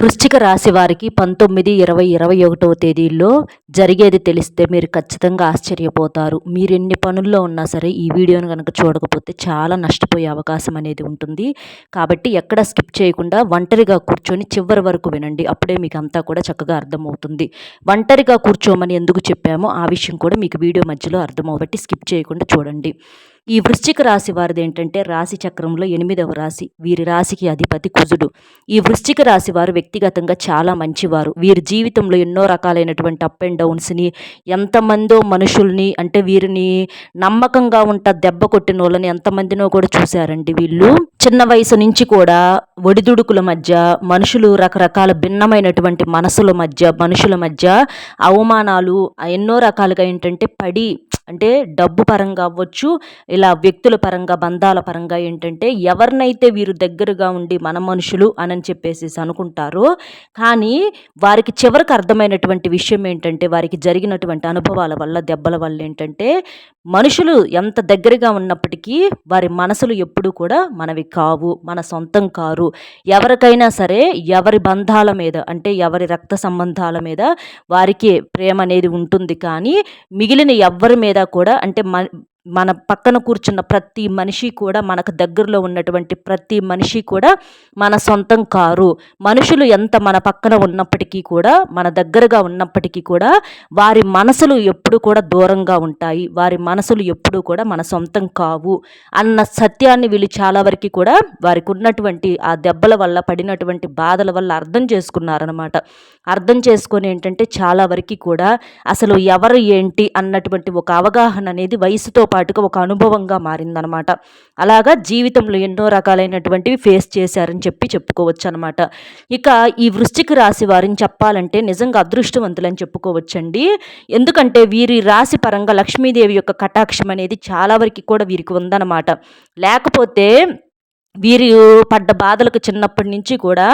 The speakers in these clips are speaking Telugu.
వృశ్చిక రాశి వారికి పంతొమ్మిది ఇరవై ఇరవై ఒకటవ తేదీల్లో జరిగేది తెలిస్తే మీరు ఖచ్చితంగా ఆశ్చర్యపోతారు. మీరు ఎన్ని పనుల్లో ఉన్నా సరే ఈ వీడియోను కనుక చూడకపోతే చాలా నష్టపోయే అవకాశం అనేది ఉంటుంది. కాబట్టి ఎక్కడ స్కిప్ చేయకుండా ఒంటరిగా కూర్చొని చివరి వరకు వినండి. అప్పుడే మీకు అంతా కూడా చక్కగా అర్థమవుతుంది. ఒంటరిగా కూర్చోమని ఎందుకు చెప్పామో ఆ విషయం కూడా మీకు వీడియో మధ్యలో అర్థమవుబట్టి స్కిప్ చేయకుండా చూడండి. ఈ వృశ్చిక రాశి వారిది ఏంటంటే రాశి చక్రంలో ఎనిమిదవ రాశి. వీరి రాశికి అధిపతి కుజుడు. ఈ వృశ్చిక రాశి వారు వ్యక్తిగతంగా చాలా మంచివారు. వీరి జీవితంలో ఎన్నో రకాలైనటువంటి అప్ అండ్ డౌన్స్ని ఎంతమందో మనుషుల్ని అంటే వీరిని నమ్మకంగా ఉంట దెబ్బ కొట్టిన వాళ్ళని ఎంతమందినో కూడా చూశారండి వీళ్ళు. చిన్న వయసు నుంచి కూడా ఒడిదుడుకుల మధ్య మనుషులు రకరకాల భిన్నమైనటువంటి మనసుల మధ్య మనుషుల మధ్య అవమానాలు ఎన్నో రకాలుగా ఏంటంటే పడి అంటే డబ్బు పరంగా అవ్వచ్చు ఇలా వ్యక్తుల పరంగా బంధాల పరంగా ఏంటంటే ఎవరినైతే వీరు దగ్గరగా ఉండి మన మనుషులు అని చెప్పేసి అనుకుంటారో కానీ వారికి చివరికి అర్థమైనటువంటి విషయం ఏంటంటే వారికి జరిగినటువంటి అనుభవాల వల్ల దెబ్బల వల్ల ఏంటంటే మనుషులు ఎంత దగ్గరగా ఉన్నప్పటికీ వారి మనసులు ఎప్పుడూ కూడా మనవి కావు మన సొంతం కారు. ఎవరికైనా సరే ఎవరి బంధాల మీద అంటే ఎవరి రక్త సంబంధాల మీద వారికి ప్రేమ అనేది ఉంటుంది కానీ మిగిలిన ఎవరి మీద కూడా అంటే మన పక్కన కూర్చున్న ప్రతి మనిషి కూడా మనకు దగ్గరలో ఉన్నటువంటి ప్రతి మనిషి కూడా మన సొంతం కారు. మనుషులు ఎంత మన పక్కన ఉన్నప్పటికీ కూడా మన దగ్గరగా ఉన్నప్పటికీ కూడా వారి మనసులు ఎప్పుడు కూడా దూరంగా ఉంటాయి. వారి మనసులు ఎప్పుడూ కూడా మన సొంతం కావు అన్న సత్యాన్ని వీళ్ళు చాలా వరకు కూడా వారికి ఉన్నటువంటి ఆ దెబ్బల వల్ల పడినటువంటి బాధల వల్ల అర్థం చేసుకున్నారనమాట అర్థం చేసుకొని ఏంటంటే చాలా వరకు కూడా అసలు ఎవరు ఏంటి అన్నటువంటి ఒక అవగాహన అనేది వయసుతో పాటుగా ఒక అనుభవంగా మారిందనమాట. అలాగా జీవితంలో ఎన్నో రకాలైనటువంటివి ఫేస్ చేశారని చెప్పి చెప్పుకోవచ్చు అనమాట ఇక ఈ వృశ్చిక రాశి వారిని చెప్పాలంటే నిజంగా అదృష్టవంతులని చెప్పుకోవచ్చండి. ఎందుకంటే వీరి రాశి పరంగా లక్ష్మీదేవి యొక్క కటాక్షం అనేది చాలా వరకు కూడా వీరికి ఉందన్నమాట లేకపోతే వీరు పడ్డ బాధలకు చిన్నప్పటి నుంచి కూడా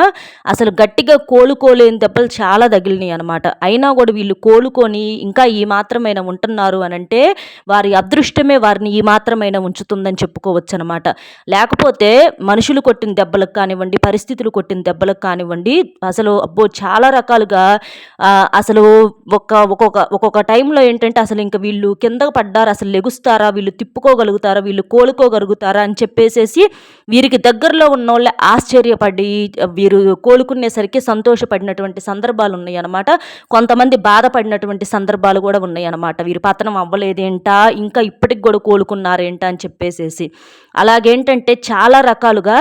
అసలు గట్టిగా కోలుకోలేని దెబ్బలు చాలా తగిలినాయి అనమాట అయినా కూడా వీళ్ళు కోలుకొని ఇంకా ఈ మాత్రమైన ఉంటున్నారు అని అంటే వారి అదృష్టమే వారిని ఈ మాత్రమైన ఉంచుతుందని చెప్పుకోవచ్చు అనమాట లేకపోతే మనుషులు కొట్టిన దెబ్బలకు కానివ్వండి పరిస్థితులు కొట్టిన దెబ్బలకు కానివ్వండి అసలు అబ్బో చాలా రకాలుగా అసలు ఒక ఒక్కొక్క ఒక్కొక్క టైంలో ఏంటంటే అసలు ఇంకా వీళ్ళు కింద పడ్డారు అసలు లెగుస్తారా వీళ్ళు తిప్పుకోగలుగుతారా వీళ్ళు కోలుకోగలుగుతారా అని చెప్పేసేసి వీరి వీరికి దగ్గరలో ఉన్న వాళ్ళు ఆశ్చర్యపడి వీరు కోలుకునేసరికి సంతోషపడినటువంటి సందర్భాలు ఉన్నాయి అనమాట కొంతమంది బాధపడినటువంటి సందర్భాలు కూడా ఉన్నాయి అనమాట పతనం అవ్వలేదేంటా? ఇంకా ఇప్పటికి కూడా కోలుకున్నారేంటా అని చెప్పేసేసి. అలాగేంటంటే చాలా రకాలుగా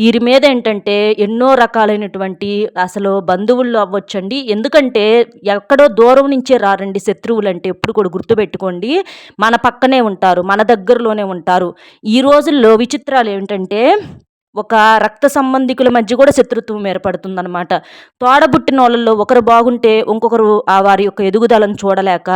వీరి మీద ఏంటంటే ఎన్నో రకాలైనటువంటి అసలు బంధువులు అవ్వచ్చండి. ఎందుకంటే ఎక్కడో దూరం నుంచే రారండి శత్రువులు అంటే ఎప్పుడు కూడా గుర్తుపెట్టుకోండి. మన పక్కనే ఉంటారు మన దగ్గరలోనే ఉంటారు. ఈ రోజుల్లో విచిత్రాలు ఏంటంటే ఒక రక్త సంబంధికుల మధ్య కూడా శత్రుత్వం ఏర్పడుతుందన్నమాట. తోడబుట్టిన వాళ్ళల్లో ఒకరు బాగుంటే ఇంకొకరు ఆ వారి యొక్క ఎదుగుదలను చూడలేక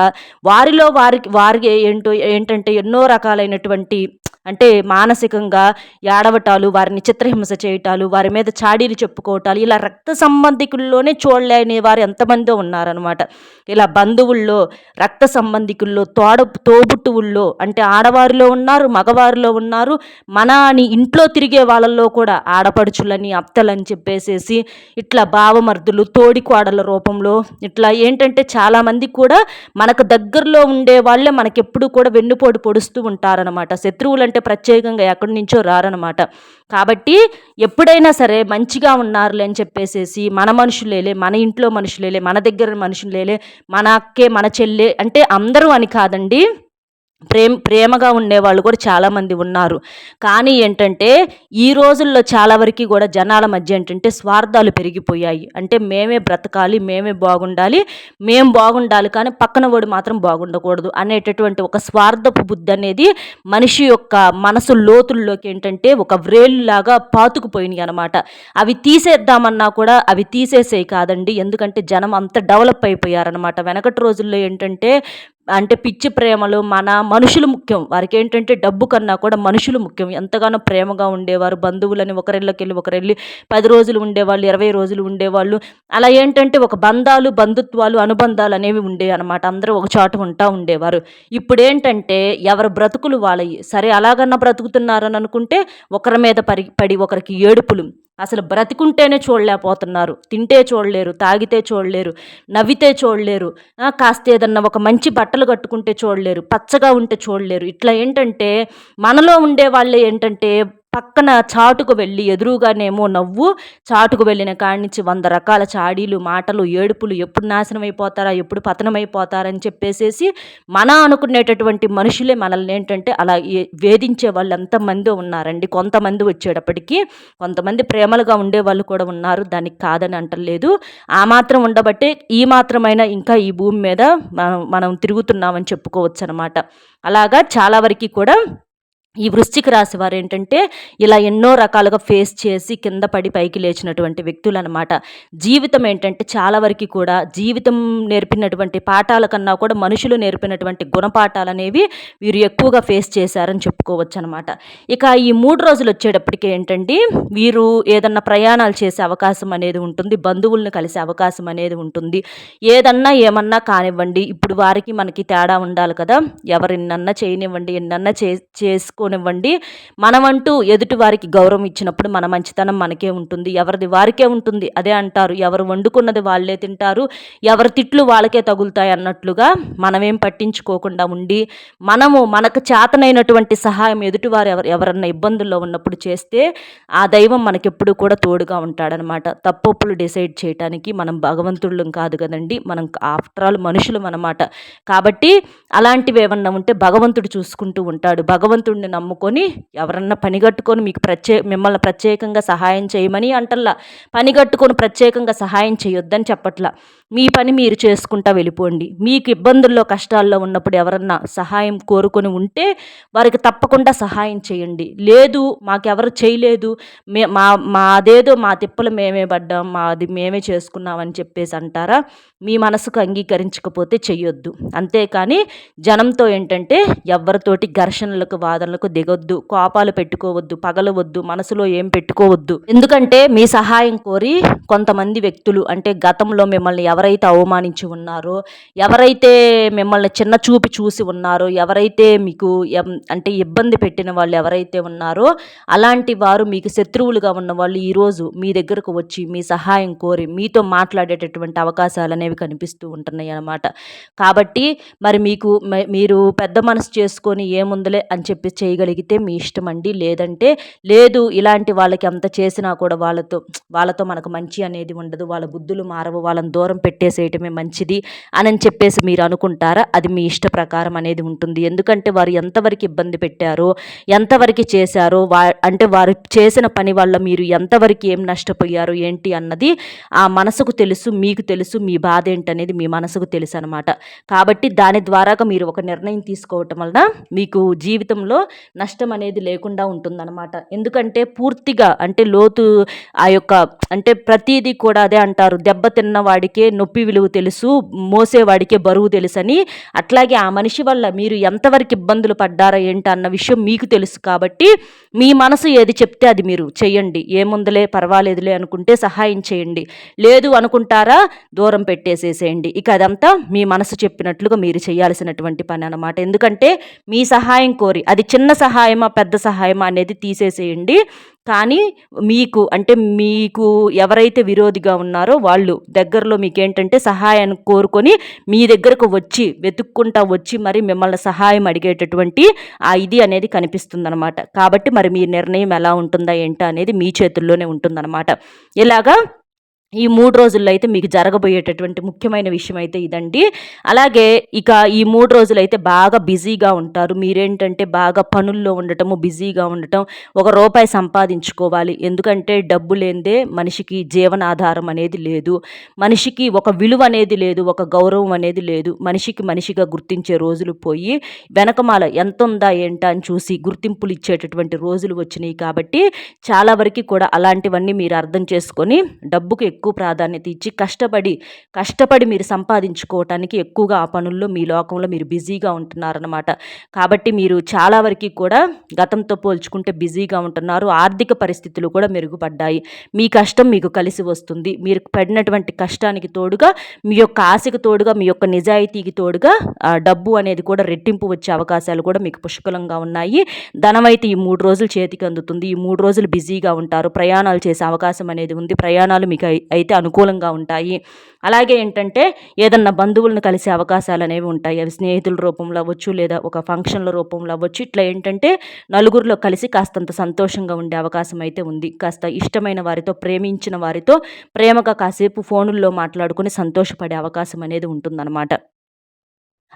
వారిలో వారికి వారికి ఏంటో ఏంటంటే ఎన్నో రకాలైనటువంటి అంటే మానసికంగా ఏడవటాలు వారిని చిత్రహింస చేయటాలు వారి మీద చాడీలు చెప్పుకోవటాలు ఇలా రక్త సంబంధికుల్లోనే చూడలేని వారు ఎంతమందో ఉన్నారనమాట ఇలా బంధువుల్లో రక్త సంబంధికుల్లో తోడ తోబుట్టువుల్లో అంటే ఆడవారిలో ఉన్నారు మగవారిలో ఉన్నారు మన అని ఇంట్లో తిరిగే వాళ్ళల్లో కూడా ఆడపడుచులని అత్తలని చెప్పేసేసి ఇట్లా భావమర్దులు తోడికోడల రూపంలో ఇట్లా ఏంటంటే చాలామంది కూడా మనకు దగ్గరలో ఉండే వాళ్ళే మనకెప్పుడు కూడా వెన్నుపోటు పొడుస్తూ ఉంటారనమాట శత్రువులంటే అంటే ప్రత్యేకంగా ఎక్కడి నుంచో రారనమాట కాబట్టి ఎప్పుడైనా సరే మంచిగా ఉన్నారులే అని చెప్పేసేసి మన మనుషులేలే మన ఇంట్లో మనుషులేలే మన దగ్గర మనుషులేలే మన అక్కే మన చెల్లె అంటే అందరూ అని కాదండి. ప్రేమ ప్రేమగా ఉండేవాళ్ళు కూడా చాలామంది ఉన్నారు. కానీ ఏంటంటే ఈ రోజుల్లో చాలా వరకు కూడా జనాల మధ్య ఏంటంటే స్వార్థాలు పెరిగిపోయాయి. అంటే మేమే బ్రతకాలి మేమే బాగుండాలి మేము బాగుండాలి కానీ పక్కన వాడు మాత్రం బాగుండకూడదు అనేటటువంటి ఒక స్వార్థపు బుద్ధి అనేది మనిషి యొక్క మనసు లోతుల్లోకి ఏంటంటే ఒక వ్రేలులాగా పాతుకుపోయినాయి అనమాట అవి తీసేద్దామన్నా కూడా అవి తీసేసేవి కాదండి. ఎందుకంటే జనం అంత డెవలప్ అయిపోయారనమాట వెనకటి రోజుల్లో ఏంటంటే అంటే పిచ్చి ప్రేమలు మన మనుషులు ముఖ్యం. వారికి ఏంటంటే డబ్బు కన్నా కూడా మనుషులు ముఖ్యం. ఎంతగానో ప్రేమగా ఉండేవారు బంధువులని ఒకరిళ్ళకి వెళ్ళి ఒకరెళ్ళి పది రోజులు ఉండేవాళ్ళు ఇరవై రోజులు ఉండేవాళ్ళు. అలా ఏంటంటే ఒక బంధాలు బంధుత్వాలు అనుబంధాలు అనేవి ఉండేవి అనమాట అందరూ ఒక చోట ఉంటా ఉండేవారు. ఇప్పుడు ఏంటంటే ఎవరి బ్రతుకులు వాళ్ళవి సరే అలాగన్నా బ్రతుకుతున్నారని అనుకుంటే ఒకరి మీద పరి పడి ఒకరికి ఏడుపులు. అసలు బ్రతికుంటేనే చూడలేకపోతున్నారు. తింటే చూడలేరు తాగితే చూడలేరు నవ్వితే చూడలేరు కాస్త ఏదన్నా ఒక మంచి బట్టలు కట్టుకుంటే చూడలేరు పచ్చగా ఉంటే చూడలేరు. ఇట్లా ఏంటంటే మనలో ఉండే వాళ్ళే ఏంటంటే పక్కన చాటుకు వెళ్ళి ఎదురుగానేమో నవ్వు చాటుకు వెళ్ళిన కాడి నుంచి వంద రకాల చాడీలు మాటలు ఏడుపులు ఎప్పుడు నాశనం అయిపోతారా ఎప్పుడు పతనమైపోతారని చెప్పేసేసి మన అనుకునేటటువంటి మనుషులే మనల్ని ఏంటంటే అలా వేధించే వాళ్ళు ఎంతమంది ఉన్నారండి. కొంతమంది వచ్చేటప్పటికి కొంతమంది ప్రేమలుగా ఉండే వాళ్ళు కూడా ఉన్నారు. దానికి కాదని అంటలేదు. ఆ మాత్రం ఉండబట్టే ఈ మాత్రమైనా ఇంకా ఈ భూమి మీద మనం మనం తిరుగుతున్నామని చెప్పుకోవచ్చు అనమాట అలాగా చాలా వరకు కూడా ఈ వృశ్చిక రాశి వారు ఏంటంటే ఇలా ఎన్నో రకాలుగా ఫేస్ చేసి కింద పడి పైకి లేచినటువంటి వ్యక్తులు అనమాట జీవితం ఏంటంటే చాలా వరకు కూడా జీవితం నేర్పినటువంటి పాఠాల కన్నా కూడా మనుషులు నేర్పినటువంటి గుణపాఠాలు అనేవి వీరు ఎక్కువగా ఫేస్ చేశారని చెప్పుకోవచ్చు అనమాట ఇక ఈ మూడు రోజులు వచ్చేటప్పటికి ఏంటంటే వీరు ఏదన్నా ప్రయాణాలు చేసే అవకాశం అనేది ఉంటుంది బంధువులను కలిసే అవకాశం అనేది ఉంటుంది. ఏదన్నా ఏమన్నా కానివ్వండి ఇప్పుడు వారికి మనకి తేడా ఉండాలి కదా ఎవరినన్నా చేయనివ్వండి ఎన్నన్నా చే చేసుకో చేసుకోనివ్వండి మనమంటూ ఎదుటి వారికి గౌరవం ఇచ్చినప్పుడు మన మంచితనం మనకే ఉంటుంది. ఎవరిది వారికే ఉంటుంది. అదే అంటారు. ఎవరు వండుకున్నది వాళ్ళే తింటారు. ఎవరి తిట్లు వాళ్ళకే తగులుతాయి అన్నట్లుగా మనమేం పట్టించుకోకుండా ఉండి మనము మనకు చేతనైనటువంటి సహాయం ఎదుటివారు ఎవరు ఎవరన్నా ఇబ్బందుల్లో ఉన్నప్పుడు చేస్తే ఆ దైవం మనకెప్పుడు కూడా తోడుగా ఉంటాడనమాట. తప్పొప్పులు డిసైడ్ చేయడానికి మనం భగవంతుళ్ళం కాదు కదండి. మనం ఆఫ్టర్ ఆల్ మనుషులం అనమాట కాబట్టి అలాంటివి ఏమన్నా ఉంటే భగవంతుడు చూసుకుంటూ ఉంటాడు. భగవంతుడిని నమ్ముకొని ఎవరన్నా పని కట్టుకొని మీకు ప్రత్యే మిమ్మల్ని ప్రత్యేకంగా సహాయం చేయమని అంటల్లా. పని కట్టుకొని ప్రత్యేకంగా సహాయం చేయొద్దని చెప్పట్లా. మీ పని మీరు చేసుకుంటా వెళ్ళిపోండి. మీకు ఇబ్బందుల్లో కష్టాల్లో ఉన్నప్పుడు ఎవరన్నా సహాయం కోరుకొని ఉంటే వారికి తప్పకుండా సహాయం చేయండి. లేదు మాకెవరు చేయలేదు. మే మా మాదేదో మా తిప్పలు మేమే పడ్డాం మాది మేమే చేసుకున్నామని చెప్పేసి అంటారా? మీ మనసుకు అంగీకరించకపోతే చెయ్యొద్దు. అంతేకాని జనంతో ఏంటంటే ఎవరితోటి ఘర్షణలకు వాదనలు వాదనలకు దిగొద్దు కోపాలు పెట్టుకోవద్దు పగలవద్దు మనసులో ఏం పెట్టుకోవద్దు. ఎందుకంటే మీ సహాయం కోరి కొంతమంది వ్యక్తులు అంటే గతంలో మిమ్మల్ని ఎవరైతే అవమానించి ఉన్నారో ఎవరైతే మిమ్మల్ని చిన్న చూపి చూసి ఉన్నారో ఎవరైతే మీకు అంటే ఇబ్బంది పెట్టిన వాళ్ళు ఎవరైతే ఉన్నారో అలాంటి వారు మీకు శత్రువులుగా ఉన్న వాళ్ళు ఈరోజు మీ దగ్గరకు వచ్చి మీ సహాయం కోరి మీతో మాట్లాడేటటువంటి అవకాశాలు అనేవి కనిపిస్తూ ఉంటున్నాయి అన్నమాట. కాబట్టి మరి మీకు మీరు పెద్ద మనసు చేసుకొని ఏముందలే అని చెప్పి చేయగలిగితే మీ ఇష్టం అండి లేదంటే లేదు ఇలాంటి వాళ్ళకి అంత చేసినా కూడా వాళ్ళతో వాళ్ళతో మనకు మంచి అనేది ఉండదు. వాళ్ళ బుద్ధులు మారవు. వాళ్ళని దూరం పెట్టేసేయటమే మంచిది అని చెప్పేసి మీరు అనుకుంటారా? అది మీ ఇష్ట ప్రకారం అనేది ఉంటుంది. ఎందుకంటే వారు ఎంతవరకు ఇబ్బంది పెట్టారో ఎంతవరకు చేశారో వా అంటే వారు చేసిన పని వల్ల మీరు ఎంతవరకు ఏం నష్టపోయారు ఏంటి అన్నది ఆ మనసుకు తెలుసు మీకు తెలుసు మీ బాధ ఏంటనేది మీ మనసుకు తెలుసు అనమాట కాబట్టి దాని ద్వారాగా మీరు ఒక నిర్ణయం తీసుకోవటం వలన మీకు జీవితంలో నష్టం అనేది లేకుండా ఉంటుందన్నమాట. ఎందుకంటే పూర్తిగా అంటే లోతు ఆ యొక్క అంటే ప్రతిదీ కూడా అదే అంటారు. దెబ్బతిన్న వాడికే నొప్పి విలువ తెలుసు మోసేవాడికే బరువు తెలుసని. అట్లాగే ఆ మనిషి వల్ల మీరు ఎంతవరకు ఇబ్బందులు పడ్డారా ఏంటి అన్న విషయం మీకు తెలుసు కాబట్టి మీ మనసు ఏది చెప్తే అది మీరు చేయండి ఏముందలే పర్వాలేదులే అనుకుంటే సహాయం చేయండి. లేదు అనుకుంటారా దూరం పెట్టేసేసేయండి. ఇక అదంతా మీ మనసు చెప్పినట్లుగా మీరు చేయాల్సినటువంటి పని అనమాట ఎందుకంటే మీ సహాయం కోరి అది చిన్న చిన్న సహాయమా పెద్ద సహాయమా అనేది తీసేసేయండి. కానీ మీకు అంటే మీకు ఎవరైతే విరోధిగా ఉన్నారో వాళ్ళు దగ్గరలో మీకేంటంటే సహాయాన్ని కోరుకొని మీ దగ్గరకు వచ్చి వెతుక్కుంటా వచ్చి మరి మిమ్మల్ని సహాయం అడిగేటటువంటి ఆ ఇది అనేది కనిపిస్తుందనమాట కాబట్టి మరి మీ నిర్ణయం ఎలా ఉంటుందా ఏంటా అనేది మీ చేతుల్లోనే ఉంటుందన్నమాట. ఇలాగా ఈ మూడు రోజుల్లో అయితే మీకు జరగబోయేటటువంటి ముఖ్యమైన విషయం అయితే ఇదండి. అలాగే ఇక ఈ మూడు రోజులు అయితే బాగా బిజీగా ఉంటారు. మీరేంటంటే బాగా పనుల్లో ఉండటము బిజీగా ఉండటం ఒక రూపాయి సంపాదించుకోవాలి. ఎందుకంటే డబ్బు లేనిదే మనిషికి జీవనాధారం అనేది లేదు. మనిషికి ఒక విలువ అనేది లేదు ఒక గౌరవం అనేది లేదు. మనిషికి మనిషిగా గుర్తించే రోజులు పోయి వెనకమాల ఎంత ఉందా ఏంటా అని చూసి గుర్తింపులు ఇచ్చేటటువంటి రోజులు వచ్చినాయి కాబట్టి చాలా వరకు కూడా అలాంటివన్నీ మీరు అర్థం చేసుకొని డబ్బుకు ఎక్కువ ప్రాధాన్యత ఇచ్చి కష్టపడి కష్టపడి మీరు సంపాదించుకోవటానికి ఎక్కువగా ఆ పనుల్లో మీ లోకంలో మీరు బిజీగా ఉంటున్నారనమాట కాబట్టి మీరు చాలా వరకు కూడా గతంతో పోల్చుకుంటే బిజీగా ఉంటున్నారు. ఆర్థిక పరిస్థితులు కూడా మెరుగుపడ్డాయి. మీ కష్టం మీకు కలిసి వస్తుంది. మీరు పడినటువంటి కష్టానికి తోడుగా మీ యొక్క ఆశకు తోడుగా మీ యొక్క నిజాయితీకి తోడుగా డబ్బు అనేది కూడా రెట్టింపు వచ్చే అవకాశాలు కూడా మీకు పుష్కలంగా ఉన్నాయి. ధనమైతే ఈ మూడు రోజులు చేతికి అందుతుంది. ఈ మూడు రోజులు బిజీగా ఉంటారు. ప్రయాణాలు చేసే అవకాశం అనేది ఉంది. ప్రయాణాలు మీకు అయితే అనుకూలంగా ఉంటాయి. అలాగే ఏంటంటే ఏదన్నా బంధువులను కలిసే అవకాశాలు అనేవి ఉంటాయి. అవి స్నేహితుల రూపంలో అవ్వచ్చు లేదా ఒక ఫంక్షన్ల రూపంలో అవ్వచ్చు. ఇట్లా ఏంటంటే నలుగురిలో కలిసి కాస్తంత సంతోషంగా ఉండే అవకాశం అయితే ఉంది. కాస్త ఇష్టమైన వారితో ప్రేమించిన వారితో ప్రేమగా కాసేపు ఫోనుల్లో మాట్లాడుకుని సంతోషపడే అవకాశం అనేది ఉంటుందన్నమాట.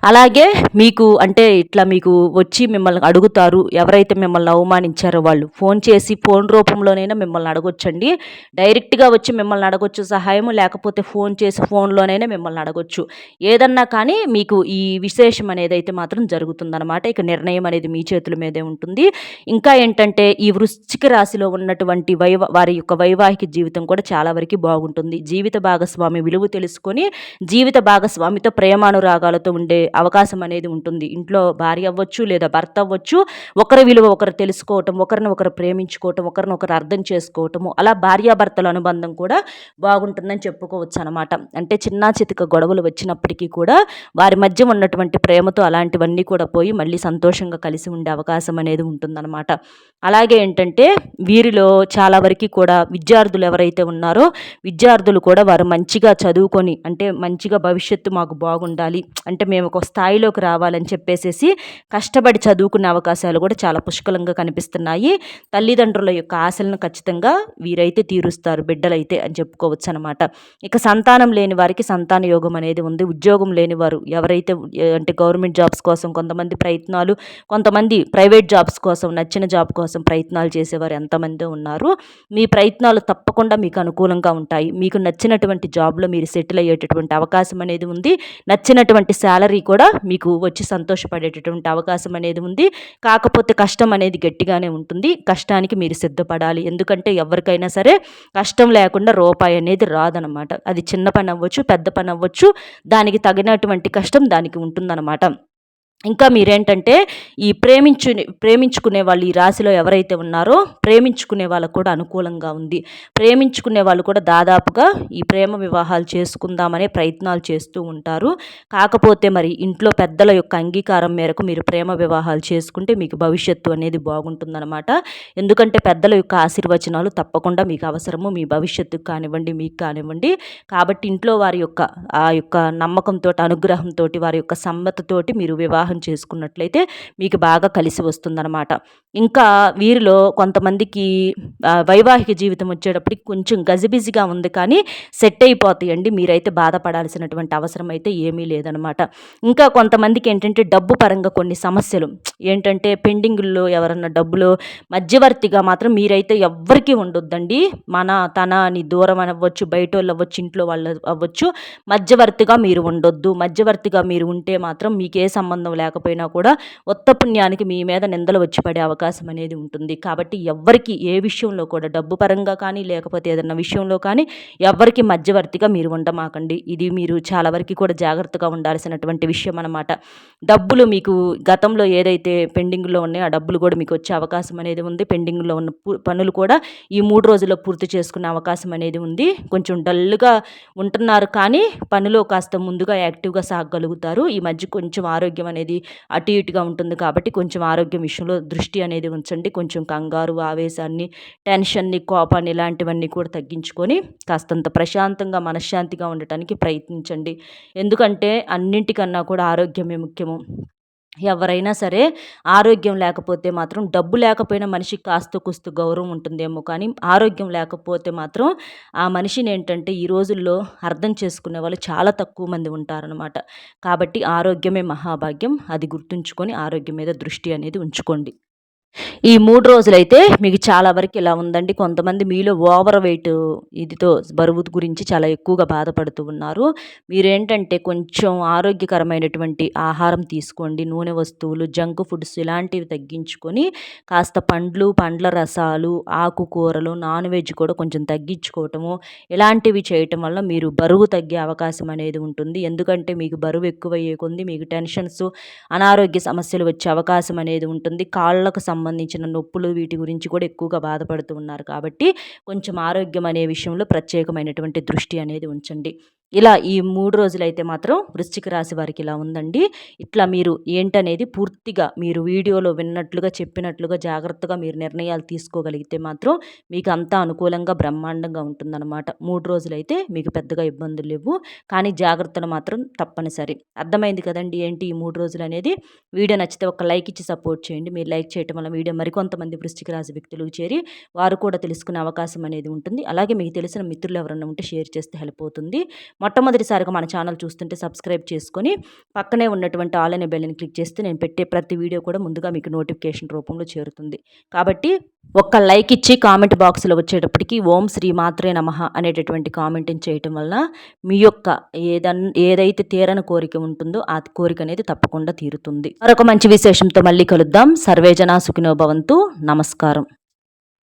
అలాగే మీకు అంటే ఇట్లా మీకు వచ్చి మిమ్మల్ని అడుగుతారు ఎవరైతే మిమ్మల్ని అవమానించారో వాళ్ళు ఫోన్ చేసి ఫోన్ రూపంలోనైనా మిమ్మల్ని అడగొచ్చండి. డైరెక్ట్గా వచ్చి మిమ్మల్ని అడగొచ్చు సహాయం లేకపోతే ఫోన్ చేసి ఫోన్లోనైనా మిమ్మల్ని అడగొచ్చు. ఏదన్నా కానీ మీకు ఈ విశేషం అనేది అయితే మాత్రం జరుగుతుందన్నమాట. ఇక నిర్ణయం అనేది మీ చేతుల మీదే ఉంటుంది. ఇంకా ఏంటంటే ఈ వృశ్చిక రాశిలో ఉన్నటువంటి వైవ వారి యొక్క వైవాహిక జీవితం కూడా చాలా వరకు బాగుంటుంది. జీవిత భాగస్వామి విలువ తెలుసుకొని జీవిత భాగస్వామితో ప్రేమానురాగాలతో ఉండే అవకాశం అనేది ఉంటుంది. ఇంట్లో భార్య అవ్వచ్చు లేదా భర్త అవ్వచ్చు ఒకరి విలువ ఒకరు తెలుసుకోవటం ఒకరిని ఒకరు ప్రేమించుకోవటం ఒకరిని ఒకరు అర్థం చేసుకోవటము అలా భార్యాభర్తల అనుబంధం కూడా బాగుంటుందని చెప్పుకోవచ్చు అనమాట అంటే చిన్న చితిక గొడవలు వచ్చినప్పటికీ కూడా వారి మధ్య ఉన్నటువంటి ప్రేమతో అలాంటివన్నీ కూడా పోయి మళ్ళీ సంతోషంగా కలిసి ఉండే అవకాశం అనేది ఉంటుందన్నమాట అలాగే ఏంటంటే వీరిలో చాలా వరకు కూడా విద్యార్థులు ఎవరైతే ఉన్నారో విద్యార్థులు కూడా వారు మంచిగా చదువుకొని అంటే మంచిగా భవిష్యత్తు మాకు బాగుండాలి. అంటే మేము ఒక స్థాయిలోకి రావాలని చెప్పేసేసి కష్టపడి చదువుకునే అవకాశాలు కూడా చాలా పుష్కలంగా కనిపిస్తున్నాయి. తల్లిదండ్రుల యొక్క ఆశలను ఖచ్చితంగా వీరైతే తీరుస్తారు బిడ్డలైతే అని చెప్పుకోవచ్చు అనమాట ఇక సంతానం లేని వారికి సంతాన యోగం అనేది ఉంది. ఉద్యోగం లేని వారు ఎవరైతే అంటే గవర్నమెంట్ జాబ్స్ కోసం కొంతమంది ప్రయత్నాలు కొంతమంది ప్రైవేట్ జాబ్స్ కోసం నచ్చిన జాబ్ కోసం ప్రయత్నాలు చేసేవారు ఎంతమంది ఉన్నారు. మీ ప్రయత్నాలు తప్పకుండా మీకు అనుకూలంగా ఉంటాయి. మీకు నచ్చినటువంటి జాబ్లో మీరు సెటిల్ అయ్యేటటువంటి అవకాశం అనేది ఉంది. నచ్చినటువంటి శాలరీ కూడా మీకు వచ్చి సంతోషపడేటటువంటి అవకాశం అనేది ఉంది. కాకపోతే కష్టం అనేది గట్టిగానే ఉంటుంది. కష్టానికి మీరు సిద్ధపడాలి. ఎందుకంటే ఎవరికైనా సరే కష్టం లేకుండా రూపాయి అనేది రాదనమాట. అది చిన్న పని అవ్వచ్చు పెద్ద పని అవ్వచ్చు. దానికి తగినటువంటి కష్టం దానికి ఉంటుందన్నమాట ఇంకా మీరేంటంటే ఈ ప్రేమించు ప్రేమించుకునే వాళ్ళు ఈ రాశిలో ఎవరైతే ఉన్నారో ప్రేమించుకునే వాళ్ళకు కూడా అనుకూలంగా ఉంది. ప్రేమించుకునే వాళ్ళు కూడా దాదాపుగా ఈ ప్రేమ వివాహాలు చేసుకుందామనే ప్రయత్నాలు చేస్తూ ఉంటారు. కాకపోతే మరి ఇంట్లో పెద్దల యొక్క అంగీకారం మేరకు మీరు ప్రేమ వివాహాలు చేసుకుంటే మీకు భవిష్యత్తు అనేది బాగుంటుందన్నమాట. ఎందుకంటే పెద్దల యొక్క ఆశీర్వచనాలు తప్పకుండా మీకు అవసరము. మీ భవిష్యత్తుకు కానివ్వండి మీకు కానివ్వండి. కాబట్టి ఇంట్లో వారి యొక్క ఆ యొక్క నమ్మకంతో అనుగ్రహంతో వారి యొక్క సమ్మతతోటి మీరు వివాహం వివాహం చేసుకున్నట్లయితే మీకు బాగా కలిసి వస్తుందన్నమాట. ఇంకా వీరిలో కొంతమందికి వైవాహిక జీవితం వచ్చేటప్పటికి కొంచెం గజిబిజిగా ఉంది కానీ సెట్ అయిపోతాయండి. మీరైతే బాధపడాల్సినటువంటి అవసరం అయితే ఏమీ లేదనమాట ఇంకా కొంతమందికి ఏంటంటే డబ్బు పరంగా కొన్ని సమస్యలు. ఏంటంటే పెండింగుల్లో ఎవరన్నా డబ్బులు మధ్యవర్తిగా మాత్రం మీరైతే ఎవ్వరికీ ఉండొద్దండి. మన తన అని దూరం అవ్వచ్చు బయట వాళ్ళు అవ్వచ్చు ఇంట్లో వాళ్ళు అవ్వచ్చు మధ్యవర్తిగా మీరు ఉండొద్దు. మధ్యవర్తిగా మీరు ఉంటే మాత్రం మీకే సంబంధం లేకపోయినా కూడా ఉత్త పుణ్యానికి మీ మీద నిందలు వచ్చి పడే అవకాశం అనేది ఉంటుంది. కాబట్టి ఎవ్వరికి ఏ విషయంలో కూడా డబ్బు పరంగా కానీ లేకపోతే ఏదన్నా విషయంలో కానీ ఎవ్వరికి మధ్యవర్తిగా మీరు ఉండమాకండి. ఇది మీరు చాలా వరకు కూడా జాగ్రత్తగా ఉండాల్సినటువంటి విషయం అనమాట డబ్బులు మీకు గతంలో ఏదైతే పెండింగ్లో ఉన్నాయో ఆ డబ్బులు కూడా మీకు వచ్చే అవకాశం అనేది ఉంది. పెండింగ్లో ఉన్న పనులు కూడా ఈ మూడు రోజుల్లో పూర్తి చేసుకునే అవకాశం అనేది ఉంది. కొంచెం డల్గా ఉంటున్నారు కానీ పనిలో కాస్త ముందుగా యాక్టివ్గా సాగగలుగుతారు. ఈ మధ్య కొంచెం ఆరోగ్యం అనేది అనేది అటు ఇటుగా ఉంటుంది. కాబట్టి కొంచెం ఆరోగ్యం విషయంలో దృష్టి అనేది ఉంచండి. కొంచెం కంగారు ఆవేశాన్ని టెన్షన్ని కోపాన్ని ఇలాంటివన్నీ కూడా తగ్గించుకొని కాస్తంత ప్రశాంతంగా మనశ్శాంతిగా ఉండటానికి ప్రయత్నించండి. ఎందుకంటే అన్నింటికన్నా కూడా ఆరోగ్యమే ముఖ్యము. ఎవరైనా సరే ఆరోగ్యం లేకపోతే మాత్రం డబ్బు లేకపోయినా మనిషికి కాస్త కుస్తు గౌరవం ఉంటుందేమో కానీ ఆరోగ్యం లేకపోతే మాత్రం ఆ మనిషిని ఏంటంటే ఈ రోజుల్లో అర్థం చేసుకునే వాళ్ళు చాలా తక్కువ మంది ఉంటారనమాట కాబట్టి ఆరోగ్యమే మహాభాగ్యం. అది గుర్తుంచుకొని ఆరోగ్యం మీద దృష్టి అనేది ఉంచుకోండి. ఈ మూడు రోజులైతే మీకు చాలా వరకు ఇలా ఉందండి. కొంతమంది మీలో ఓవర్ వెయిట్ ఇదితో బరువు గురించి చాలా ఎక్కువగా బాధపడుతూ ఉన్నారు. మీరేంటంటే కొంచెం ఆరోగ్యకరమైనటువంటి ఆహారం తీసుకోండి. నూనె వస్తువులు జంక్ ఫుడ్స్ ఇలాంటివి తగ్గించుకొని కాస్త పండ్లు పండ్ల రసాలు ఆకుకూరలు నాన్ వెజ్ కూడా కొంచెం తగ్గించుకోవటము ఇలాంటివి చేయటం వల్ల మీరు బరువు తగ్గే అవకాశం అనేది ఉంటుంది. ఎందుకంటే మీకు బరువు ఎక్కువయ్యే కొంది మీకు టెన్షన్స్ అనారోగ్య సమస్యలు వచ్చే అవకాశం అనేది ఉంటుంది. కాళ్ళకు సంబంధించిన నొప్పులు వీటి గురించి కూడా ఎక్కువగా బాధపడుతూ ఉన్నారు. కాబట్టి కొంచెం ఆరోగ్యం అనే విషయంలో ప్రత్యేకమైనటువంటి దృష్టి అనేది ఉంచండి. ఇలా ఈ మూడు రోజులైతే మాత్రం వృశ్చిక రాశి వారికి ఇలా ఉందండి. ఇట్లా మీరు ఏంటనేది పూర్తిగా మీరు వీడియోలో విన్నట్లుగా చెప్పినట్లుగా జాగ్రత్తగా మీరు నిర్ణయాలు తీసుకోగలిగితే మాత్రం మీకు అంతా అనుకూలంగా బ్రహ్మాండంగా ఉంటుందన్నమాట. మూడు రోజులైతే మీకు పెద్దగా ఇబ్బందులు లేవు. కానీ జాగ్రత్తలు మాత్రం తప్పనిసరి. అర్థమైంది కదండి ఏంటి ఈ మూడు రోజులు అనేది వీడియో నచ్చితే ఒక లైక్ ఇచ్చి సపోర్ట్ చేయండి. మీరు లైక్ చేయటం వల్ల వీడియో మరికొంతమంది వృశ్చిక రాశి వ్యక్తులకు చేరి వారు కూడా తెలుసుకునే అవకాశం అనేది ఉంటుంది. అలాగే మీకు తెలిసిన మిత్రులు ఎవరైనా ఉంటే షేర్ చేస్తే హెల్ప్ అవుతుంది. మొట్టమొదటిసారిగా మన ఛానల్ చూస్తుంటే సబ్స్క్రైబ్ చేసుకొని పక్కనే ఉన్నటువంటి ఆల్ అనే బెల్ని క్లిక్ చేస్తే నేను పెట్టే ప్రతి వీడియో కూడా ముందుగా మీకు నోటిఫికేషన్ రూపంలో చేరుతుంది. కాబట్టి ఒక్క లైక్ ఇచ్చి కామెంట్ బాక్స్లో వచ్చేటప్పటికి ఓం శ్రీ మాత్రే నమ అనేటటువంటి కామెంట్ని చేయటం వల్ల మీ యొక్క ఏదన్ ఏదైతే తీరని కోరిక ఉంటుందో ఆ కోరిక అనేది తప్పకుండా తీరుతుంది. మరొక మంచి విశేషంతో మళ్ళీ కలుద్దాం. సర్వేజన సుఖినోభవంతు నమస్కారం.